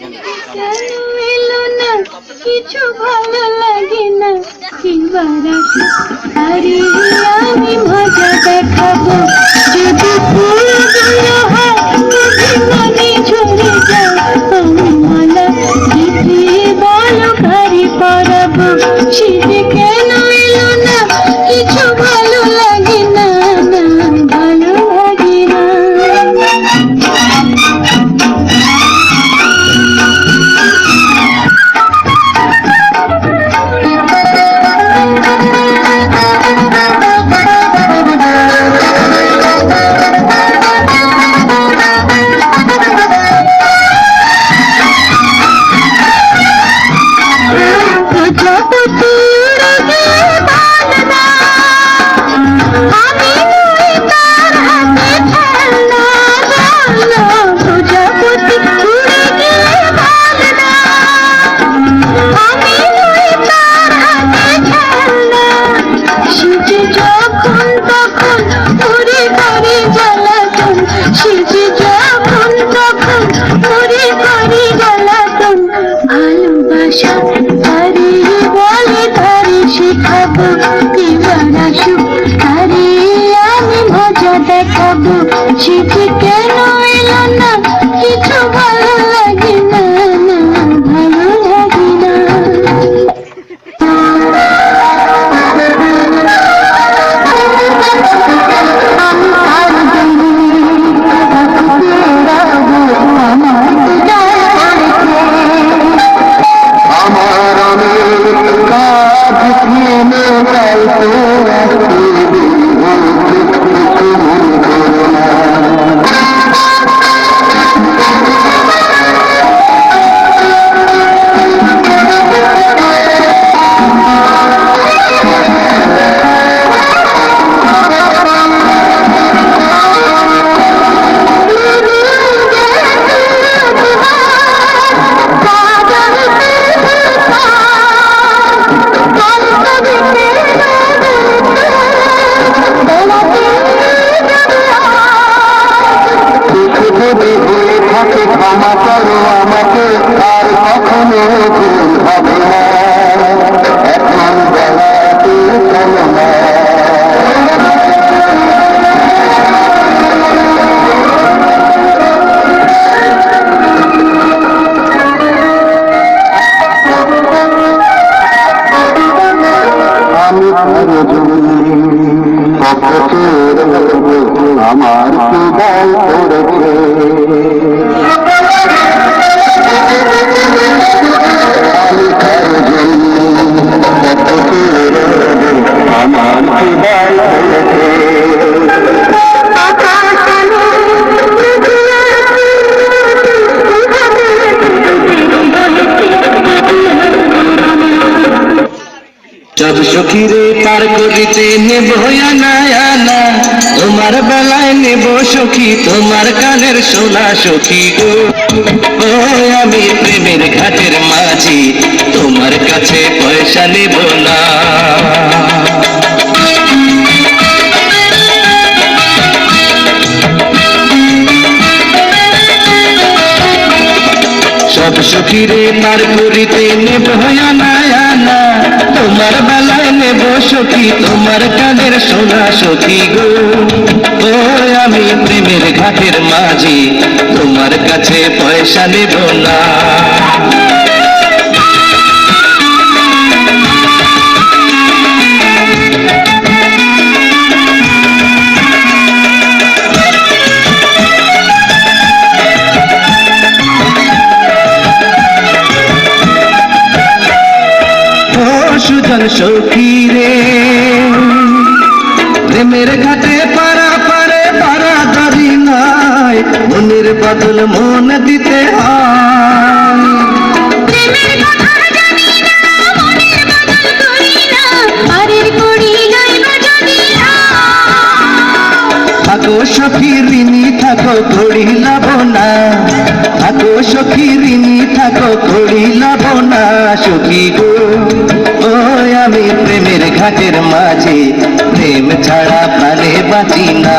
এলো না কিছু ভালো লাগে না আসো আরে আমি মজা দেখাবো। যদি ফুলগুলো মজা আমার সুদাল করেছে আমার সুদাল করেছে সব সখীরে পার করিতে নেব আনা তোমার বেলায় নেব সখী তোমার কানের সোনা সখী গো আমি প্রেমের ঘাটের মাঝি তোমার কাছে পয়সা নেব না সব সখীরে পার করিতে নেব আনা তোমার বেলায় নেব সখী, তোমার কানের সোনা সখী গো। ও, আমি প্রেমের ঘাটের মাঝি, তোমার কাছে পয়সা নেব না। গাইব যদি না। থাকো সখী ঋণী থাকো করি লাভ না থাকো সখী ঋণী থাকো করি লাভ না সখী গো? ও আমি প্রেমের ঘাটের মাঝে প্রেম ছাড়া প্রাণে বাঁচি না।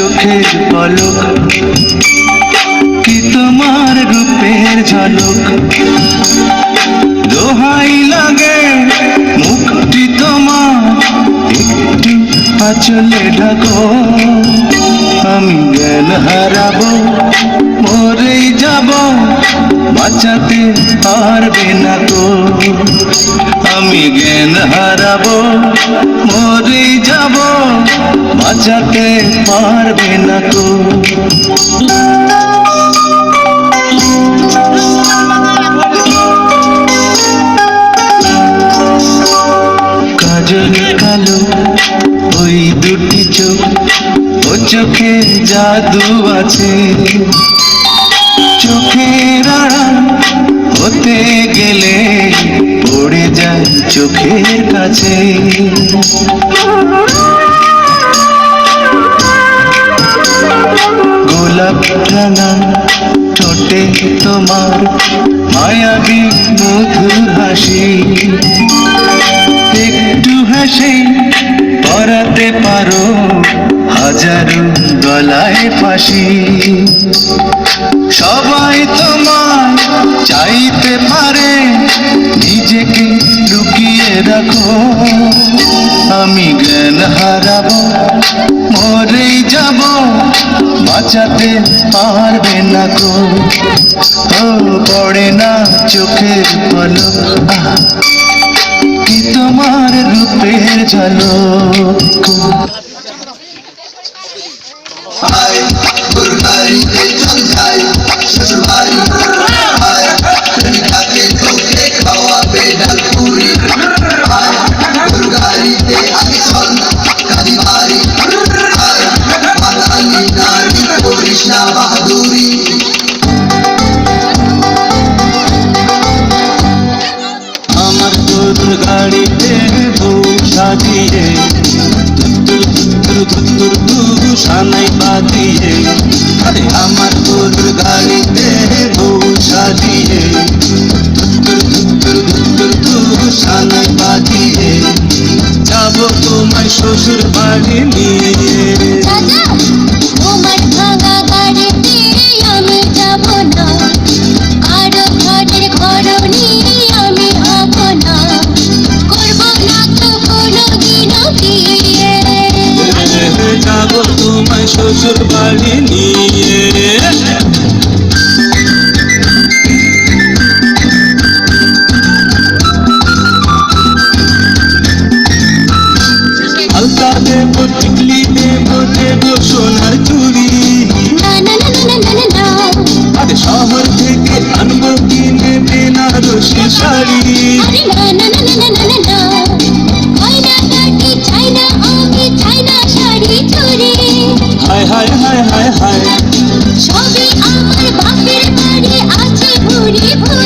চোখের পলক, কি তোমার রূপের ঝলক? দোহাই লাগে মুক্তি তোমার, একটু আচলে ঢাকো। আমি জ্ঞান হারাবো, মরেই যাব। বাঁচাতে পারবে না তো। আমি জ্ঞান হারাবো, মরেই যাব, বাঁচাতে পারবে না তো। কাজল কালো, ওই দুটি চোখ, ও চোখে জাদু আছে। হতে গেলে পড়ে যায় চোখের কাছে। গোলাপ তোমার মায়াবি মধুর হাসি। গলায় ফাঁসি। সবাই তোমার চাইতে পারে, নিজেকে লুকিয়ে রাখো। আমি জ্ঞান হারাবো, মরেই যাব, বাঁচাতে পারবে না কো ও, পড়ে না চোখের পলক। কি তোমার রূপের ঝলক আয় তোর গাড়িতে আমি চল কালী বাড়ি আয় বাঙালি নারী করিস না বাহাদুরি আমার গাড়িতে বউ সাজিয়ে সানাই বাদিয়ে আরে আমার Sự.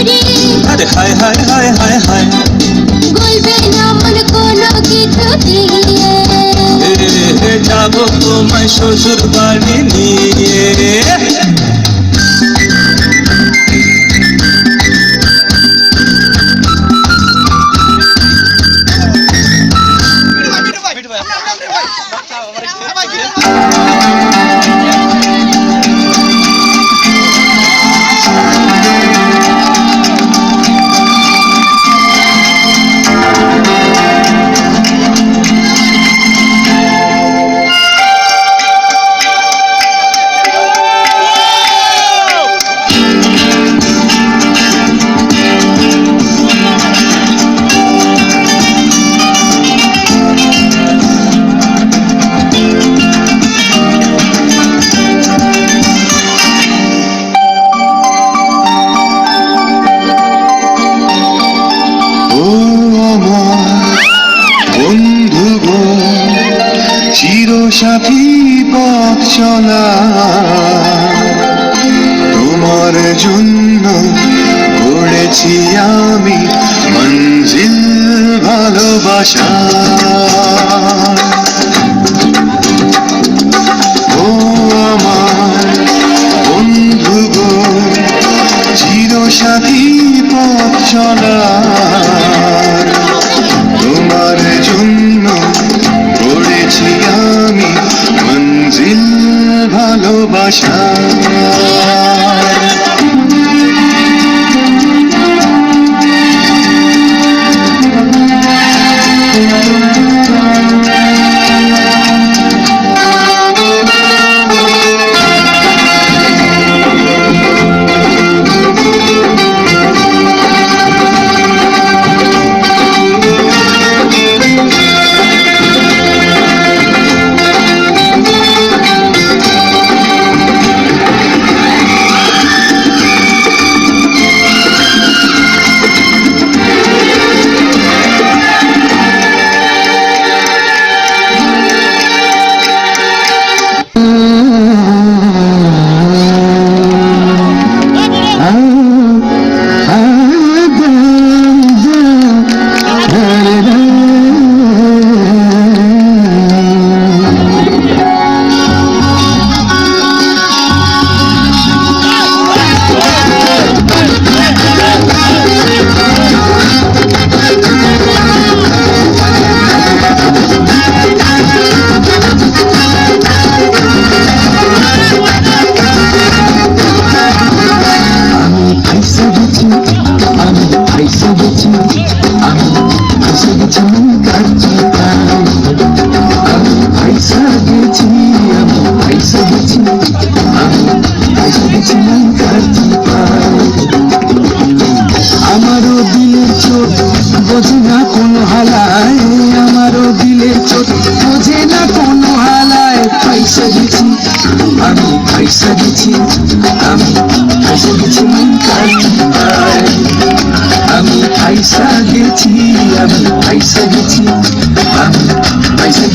রে আরে হাই হাই হাই হাই হাই যাব তোমায় শ্বশুর বাড়ি নিয়ে।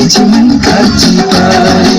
请看几番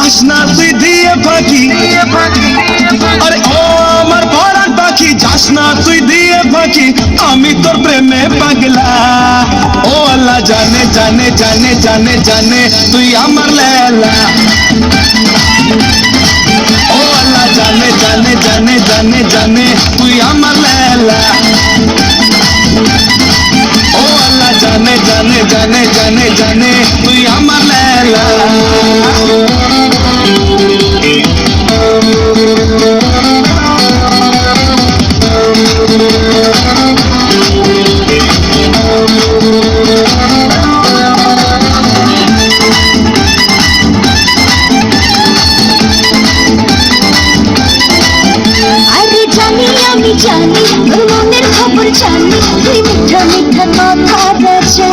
যাস না তুই দিয়ে পাখি আরে ও আমার পরাণ পাখি যাস না তুই দিয়ে পাখি আমি তোর প্রেমে পাগলা ও আল্লাহ জানে জানে জানে জানে জানে তুই আমার লেলা ও আল্লাহ জানে জানে জানে জানে জানে তুই আমার লেলা ও আল্লাহ জানে জানে জানে জানে জানে তুই আমার লেলা আরে জানি তোর মনের খবর জানি, তুই মিঠা মিঠা কথা রাজা।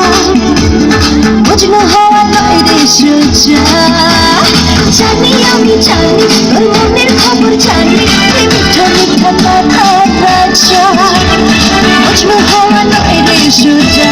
বুঝলো হওয়া নয় রে সোজা জানি আমি জানি, তোর মনের খবর জানি। তুই মিঠা মিঠা রাজা বুঝলো হওয়া নয় সোজা।